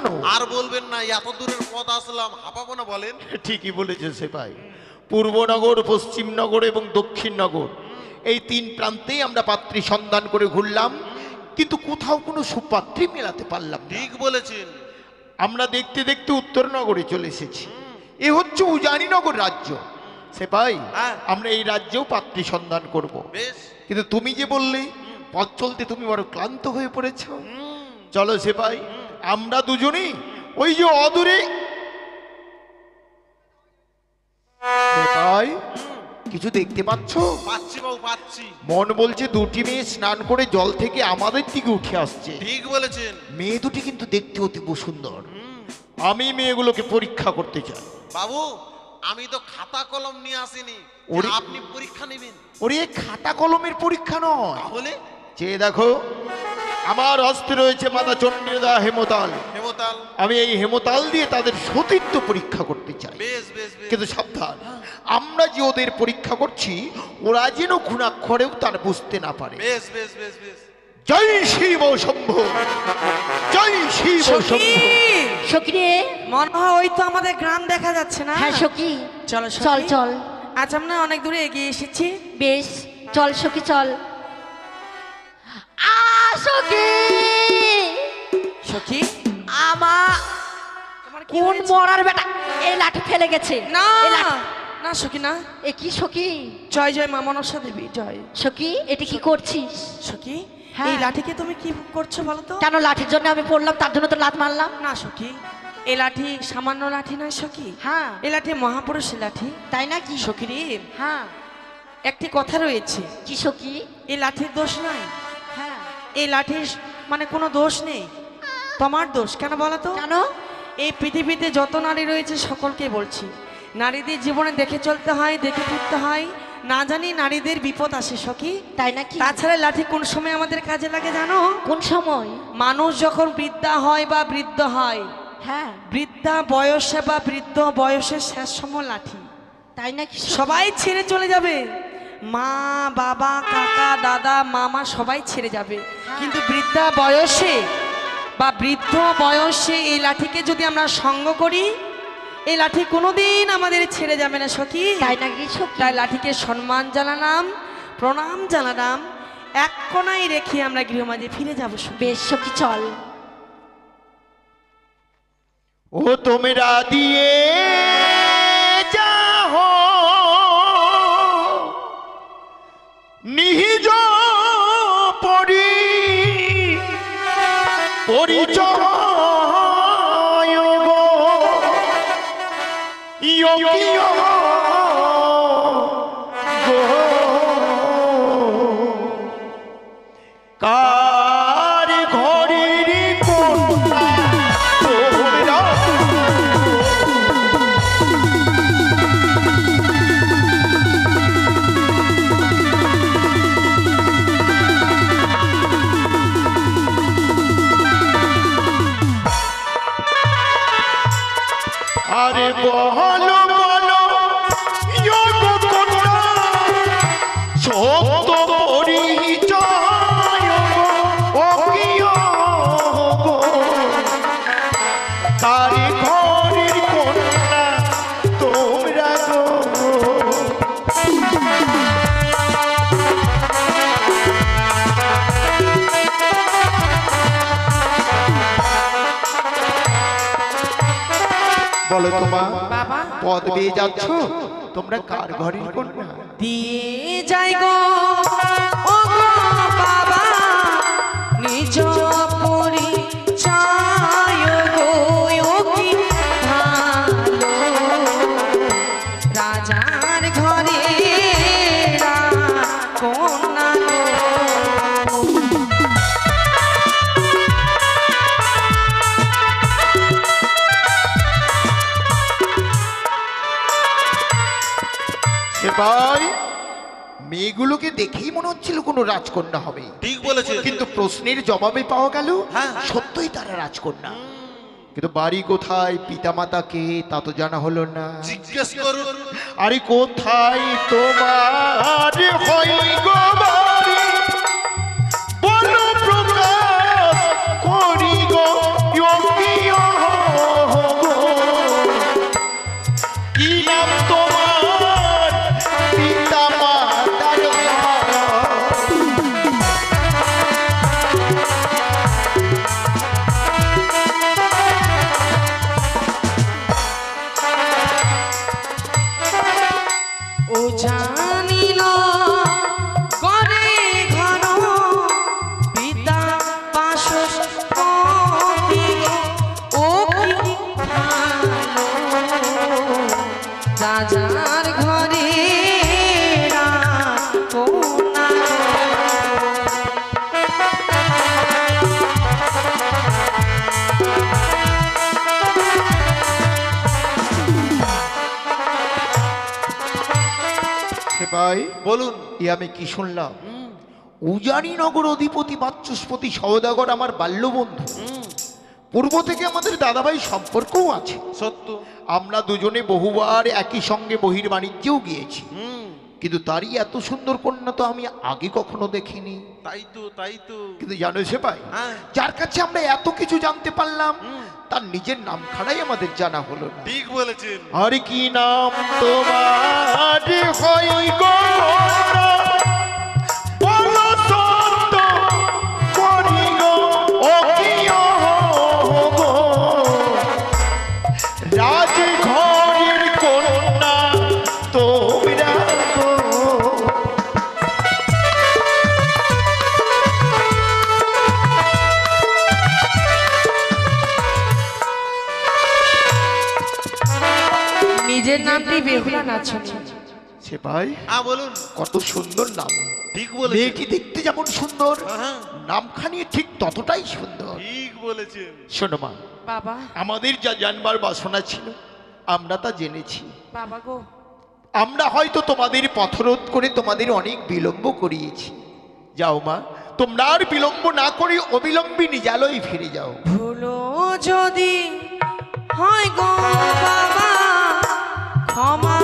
কেন? আর বলবেন না এত দূরের পথ আসলাম। হাঁপাবো না বলেন। ঠিকই বলেছে সেপাই পূর্বনগর পশ্চিমনগর এবং দক্ষিণনগর এই তিন প্রান্তেই আমরা পাত্রী সন্ধান করে ঘুরলাম কিন্তু কোথাও কোনো সুপাত্রী মেলাতে পারলাম ঠিক বলেছেন। আমরা দেখতে দেখতে উত্তরনগরে চলে এসেছি। এ হচ্ছে উজানিনগর রাজ্য। সেপাই হ্যাঁ। আমরা এই রাজ্যেও পাত্রী সন্ধান করব। বেশ। কিন্তু তুমি যে বললে পথ চলতে তুমি বড় ক্লান্ত হয়ে পড়েছ। চলো সেপাই আমরা দুজনেই ওই যে অদূরে। কিছু দেখতে পাচ্ছ? পাচ্ছি বাবু পাচ্ছি। মন বলছে দুটি মেয়ে স্নান করে জল থেকে আমাদের দিকে উঠে আসছে। ঠিক বলেছেন। মেয়ে দুটি কিন্তু দেখতে অতীব সুন্দর। আমি মেয়েগুলোকে পরীক্ষা করতে চাই। বাবু আমি তো খাতা কলম নিয়ে আসিনি। যে ওরে- আপনি পরীক্ষা নেবেন। ওরে খাতা কলমের পরীক্ষা নয়। তাহলে? চেয়ে দেখো। আমার হস্তে রয়েছে মাতা চণ্ডীদা হেমতাল। হেমতাল। আমি এই হেমতাল দিয়ে তাদের সতীত্ব পরীক্ষা করতে চাই। বেশ বেশ বেশ। কিন্তু সাবধান আমরা যে ওদের পরীক্ষা করছি ওরা যেন ঘুণাক্ষরেও তার বুঝতে না পারে। বেশ বেশ বেশ বেশ। জয় শিব শম্ভ। জয় শিব শম্ভ। সখী রে! মনে হয় ওই তো আমাদের গ্রাম দেখা যাচ্ছে না? হ্যাঁ সখী। চলো। চল চল। আজ আমরা অনেক দূরে এগিয়ে এসেছি। বেশ চল সখী চল। আ সখী। সখী? আমা কোন? মরার বেটা? এই লাঠি ফেলে গেছে। না না সখী না। এ কি সখী? জয় জয় মা মনসা দেবী জয়। সখী এটি কি করছিস? সখী হ্যাঁ। এই লাঠিকে তুমি কি করছ বলো তো কেন লাঠির জন্য আমি পড়লাম তার জন্য তো লাত মারলাম? না সখী এই লাঠি সামান্য লাঠি নয় সখী। হ্যাঁ। এই লাঠি মহাপুরুষের লাঠি। তাই নাকি? সখী রে হ্যাঁ। একটি কথা রয়েছে। কি সখী? এই লাঠির দোষ নাই। হ্যাঁ এই লাঠির মানে কোনো দোষ নেই। তোমার দোষ কেন বলো তো? কেন? এই পৃথিবীতে যত নারী রয়েছে সকলকে বলছি নারীদের জীবনে দেখে চলতে হয় দেখে ফিরতে হয়। না জানি নারীদের বিপদ আসে সখী। তাই নাকি? তাছাড়া লাঠি কোন সময় আমাদের কাজে লাগে জানো? কোন সময়? মানুষ যখন বৃদ্ধা হয় বা বৃদ্ধ হয় হ্যাঁ। বৃদ্ধা বয়সে বা বৃদ্ধ বয়সের শেষ সময় লাঠি। তাই নাকি সবাই ছেড়ে চলে যাবে। মা বাবা কাকা দাদা মামা সবাই ছেড়ে যাবে। কিন্তু বৃদ্ধা বয়সে বা বৃদ্ধ বয়সে এই লাঠিকে যদি আমরা সঙ্গ করি এই লাঠি কোনোদিন আমাদের ছেড়ে যাবে না সখী। তাই নাকি সখী? তাই লাঠিকে সম্মান জানালাম প্রণাম জানালাম। এক কোনায় রেখে আমরা গৃহমাঝে ফিরে যাব বেশ সখী চল। ও তোমরা দিয়ে নিজ পরি। পরিচয় বলো তোমা বাবা পদ পেয়ে যাচ্ছ? তোমরা কার ঘরের কন্যা? দিয়ে যাই গো। বাবা নিজ রাজার ঘরে সেবাই মেয়েগুলোকে দেখেই মনে হচ্ছিল কোনো রাজকন্যা হবে। ঠিক বলেছে কিন্তু প্রশ্নের জবাবে পাওয়া গেল হ্যাঁ। সত্যই তারা রাজকন্যা। কিন্তু বাড়ি কোথায় পিতামাতা কে তা তো জানা হলো না। জিজ্ঞেস করুন। আরে কোথায় তোমার হয় গো সেপাই বলুন। এ আমি কি শুনলাম? উজানিনগর অধিপতি বাচস্পতি সওদাগর আমার বাল্যবন্ধু। পূর্ব থেকে আমাদের দাদাভাই সম্পর্কও আছে। সত্য। আমরা দুজনে বহুবার একই সঙ্গে বহির বাণিজ্যেও গিয়েছি। হুম। কিন্তু তারই এত সুন্দর কন্যা তো আমি আগে কখনো দেখিনি। তাই তো তাই তো। কিন্তু জানো সে পাই হ্যাঁ। যার কাছে আমরা এত কিছু জানতে পারলাম তার নিজের নাম খাড়াই আমাদের জানা হলো ঠিক বলেছেন। আর কি নাম তোমার হয় গো নিজের নামটি বেহুলা নাচনি সে ভাই হ্যাঁ বলুন। কত সুন্দর নাম। ঠিক বলেছেন। মেয়েটি দেখতে যেমন সুন্দর হ্যাঁ। নামখানি ঠিক ততটাই সুন্দর। ঠিক বলেছেন। শোনো মা বাবা। আমাদের যা জানবার বাসনা ছিল আমরা তা জেনেছি। বাবা গো। আমরা হয়তো তোমাদের পথরোধ করে তোমাদের অনেক বিলম্ব করিয়েছি। যাও মা তোমরা আর বিলম্ব না করে অবিলম্বে নিজালয় ফিরে যাও। ভুলো যদি হয় গো বাবা। ক্ষমা